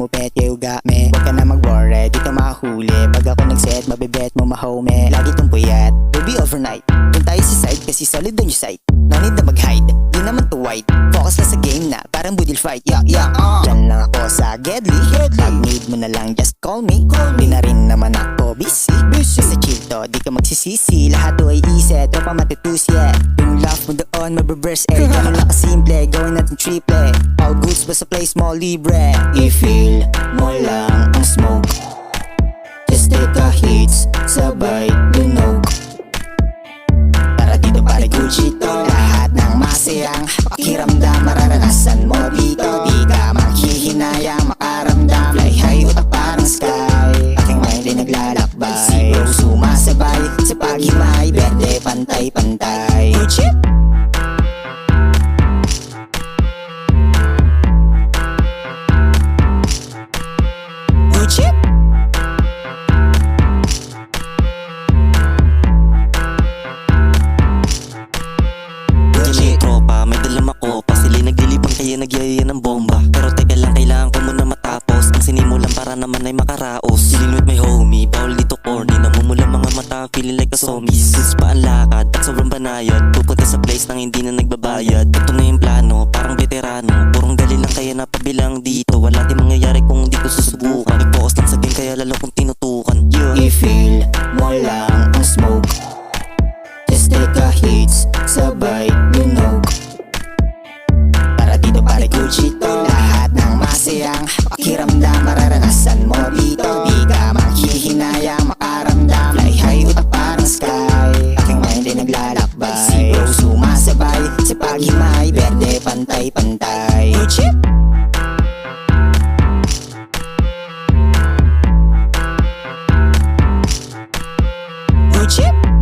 umupet you got me. Huwag ka na mag-worry, dito makahuli Pag ako nag-set, mabibet mo mahome. Lagi tong puyat, baby overnight. Doon tayo sa side kasi solid on your side. No need na mag-hide, di naman to wide Focus lang sa game na, parang budil fight. Yeah, yeah, uh. Diyan lang ako sa Gedli. Pag need mo na lang, just call me. Di na rin naman ako busy. Busy. Sa chill to, di ka magsisisi. Lahat to ay easy, tropa matitus yeah Yung love mo doon, mababurst eh. Ganun lang kasimple, gawin natin triple All goods basta play small libre. I-feel mo lang ang smoke. Just take a hits, sabay lunog. Para dito pare Gucci to. Lahat ng masayang pakiramdam Mararanasan mo dito. Di ka maghihinayang sumasabay Sa paghimay Berde pantay-pantay Diyan yung tropa, may dalam ako. Pasili naglilibang kaya nagyayaya ng bomba. Pero teka lang, kailangan ko muna matapos. Ang sinimulan para naman ay makaraos. Chillin with my feeling like a zombie. Sis pa ang lakad at sobrang banayad Pupunta sa place nang hindi na nagbabayad. Ito na yung plano, parang veterano. Purong dali lang kaya napabilang dito. Wala din mangyayari kung di ko susubukan. Nag-focus lang sa game kaya lalo kong tinutukan. Yeah. I-feel mo lang ang smoke. Just take a hits, sabay lunog Para dito pare Gucci to Lahat ng masayang pakiramdam. Mararanasan mo dito chip.